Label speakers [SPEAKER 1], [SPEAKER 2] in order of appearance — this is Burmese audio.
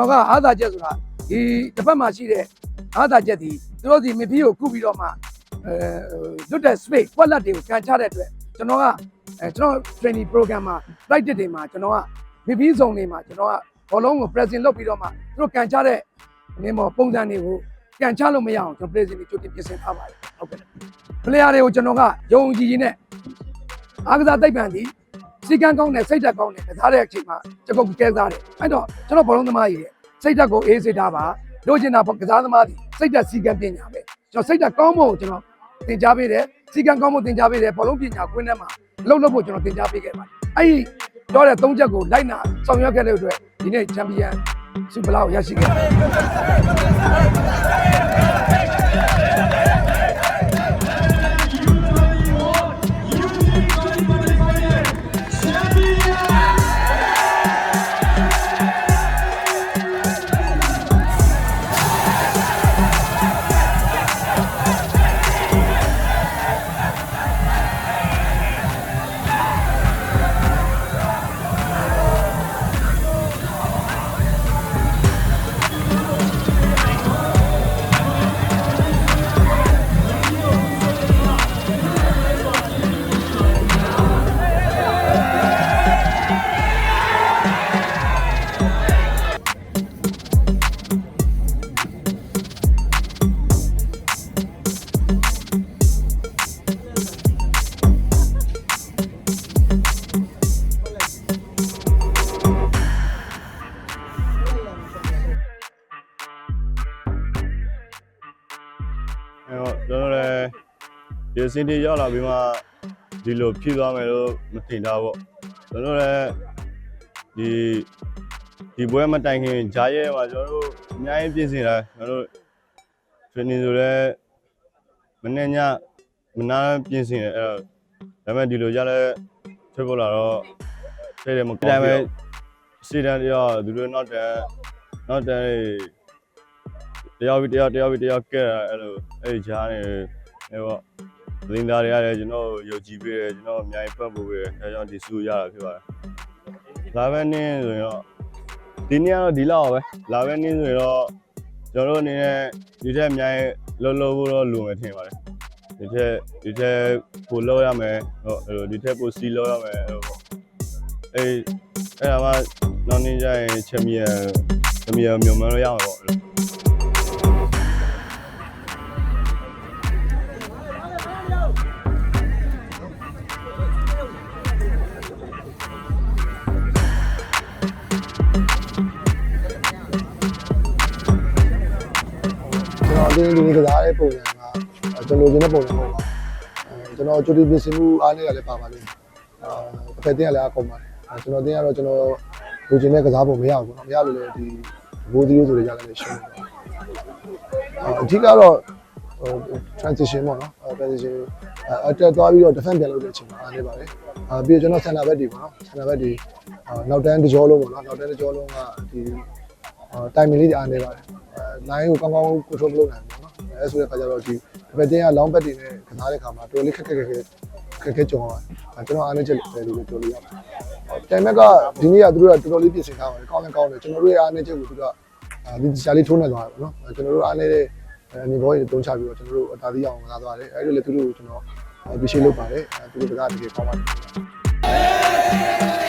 [SPEAKER 1] တော်ကအားသာချက်ဆိုတာဒီတစ်ဖက်မှာရှိတဲ့အားသာချက်ဒီသူတို့ဒီမဖီးကိုကုပြီးတော့မှအဲလွတ်တဲ့ space ကွက်လက်တွေကိုကန်ချတဲ့အတွက်ကျွန်တော်ကအဲကျွန်တော် training program မှာ practice တွေမှာကျွန်တော်ကမဖီးဆောင်တွေမှာကျွန်တော်ကဘောလုံးကို present လုပ်ပြီးတော့မှသူတို့ကန်ချတဲ့နေမောပုံစံတွေကိုကန်ချလို့မရအောင်ကျွန်တော် present တွေကြိုတင်ပြင်ဆင်ထားပါတယ်ဟုတ်ကဲ့ player တွေကိုကျွန်တော်ကယုံကြည်ကြည်နဲ့အားကစားသိပ္ပံဒီ စီကံကောင်းတဲ့စိတ်ဓာတ်ကောင်းတဲ့ကစားတဲ့အချိန်မှာကျွန်တော်ကဲစားတယ်အဲ့တော့ကျွန်တော်ဘောလုံးသမားကြီးရဲ့စိတ်ဓာတ်ကိုအေးစေတာပါလိုချင်တာကစားသမားဒီစိတ်ဓာတ်စီကံပညာပဲကျွန်တော်စိတ်ဓာတ်ကောင်းဖို့ကျွန်တော်သင်ကြားပေးတယ်စီကံကောင်းဖို့သင်ကြားပေးတယ်ဘောလုံးပညာကွင်းထဲမှာအလုပ်လုပ်ဖို့ကျွန်တော်သင်ကြားပေးခဲ့ပါတယ်အဲ့ဒီတော့တဲ့သုံးချက်ကိုလိုက်နာဆောင်ရွက်ခဲ့တဲ့အတွက်ဒီနေ့ချန်ပီယံဆုဖလားကိုရရှိခဲ့တယ်
[SPEAKER 2] ဒီစင်တီရောက်လာပြီးမှဒီလိုဖြည့်သွားမယ်လို့မထင်တာပေါ့ကျွန်တော်လည်းဒီဒီပွဲမတိုင်ခင်ဂျာရဲမှာကျွန်တော်တို့အများကြီးပြင်ဆင်တာကျွန်တော်တို့ training ဆိုလည်းမနေ့ညမနာပြင်ဆင်တယ်အဲ့တော့ဒါပေမဲ့ဒီလိုကြလဲထွက်ပေါ်လာတော့တဲ့တယ်မကောင်းဘူးစီတန်းတရားသူတို့နောက်တန်းနောက်တန်းတရားပြီးတရားတရားပြီးတရားကဲတာအဲ့လိုအဲ့ဒီဂျားနေဟဲ့ပေါ့ လင်းသားတွေရတယ်ကျွန်တော်ယုံကြည်ပေးတယ်ကျွန်တော်အများကြီးပတ်ဖို့ပေးတယ်အဲကြောင့်ဒီစုရတာဖြစ်ပါတယ်လာပဲနင်းဆိုရင်တော့ဒီနေ့ကတော့ဒီလောက်ပဲလာပဲနင်းဆိုရင်တော့ကျွန်တော်တို့အနေနဲ့ဒီထက်အများကြီးလှုပ်လှုပ်ဖို့တော့လိုမယ်ထင်ပါတယ်ဒီထက်ဒီထက်ပိုလှုပ်ရမယ်ဟုတ်အဲ့လိုဒီထက်ပိုစီလှုပ်ရမယ်အဲ့လိုပေါ့အေးအဲ့ဒါမှနောက်နေ့ကျရင်ချန်ပီယံချန်ပီယံမြုံမှန်းလို့ရမှာပေါ့ အဲ့လို
[SPEAKER 3] ကျွန်တော်အတင်းဒီနေ့ကစားတဲ့ပုံစံကအဲကျွန်တော်ကျင်တဲ့ပုံစံပေါ့ပါအဲကျွန်တော်ကြိုတင်ပြင်ဆင်မှုအားနဲ့လည်းပါပါလိမ့်မယ်အဲတစ်ဖက်တင်းကလည်းအကုန်ပါတယ်အဲကျွန်တော်တင်းကတော့ကျွန်တော်လူကျင်တဲ့ကစားပုံမရဘူးပေါ့နော်မရလို့လည်းဒီဘိုးသီးရိုးဆိုတဲ့ကြလည်းရှင်းတယ်အဲအဓိကတော့ဟို transition ပေါ့နော်အဲ transition အဲအတက်သွားပြီးတော့ defense ပြန်လုပ်တဲ့အချိန်မှာအားနေပါတယ်အဲပြီးတော့ကျွန်တော် center back တွေပေါ့နော် center back တွေအဲနောက်တန်းတစ်ကြောလုံးပေါ့နော်နောက်တန်းတစ်ကြောလုံးကဒီအဲတိုင်မင်လေးတွေအားနေပါတယ်အဲ line ကိုကောင်းကောင်း control မလုပ်နိုင်ဘူးပေါ့နော်အဲဆိုတဲ့ခါကျတော့ဒီဒီဘက်တင်းက long back တွေနဲ့ကစားတဲ့ခါမှာတော်တော်လေးခက်ခက်ခက်ခက်ခက်ခက်ကြုံရပါတယ်အဲကျွန်တော်အားနေချက်ပဲလို့ပြောလို့ရပါတယ်တိုင်မက်ကဒီနေ့ကသူတို့ကတော်တော်လေးပြင်ဆင်ထားပါတယ်ကောင်းတယ်ကောင်းတယ်ကျွန်တော်တို့ရဲ့အားနေချက်ကိုသူတို့ကအာဒီရှာလေးထိုးနေသွားတယ်ပေါ့နော်အဲကျွန်တော်တို့အားနေတဲ့အနေဘောကြီးတုံးချပြီးတော့ကျွန်တော်တို့အသာသီးအောင်ကစားသွားတယ်အဲဒီလိုလေသူတို့ကိုကျွန်တော်ပြည့်ရှင်းလုပ်ပါတယ်အဲသူတို့ကတကယ်ကောင်းပါတယ်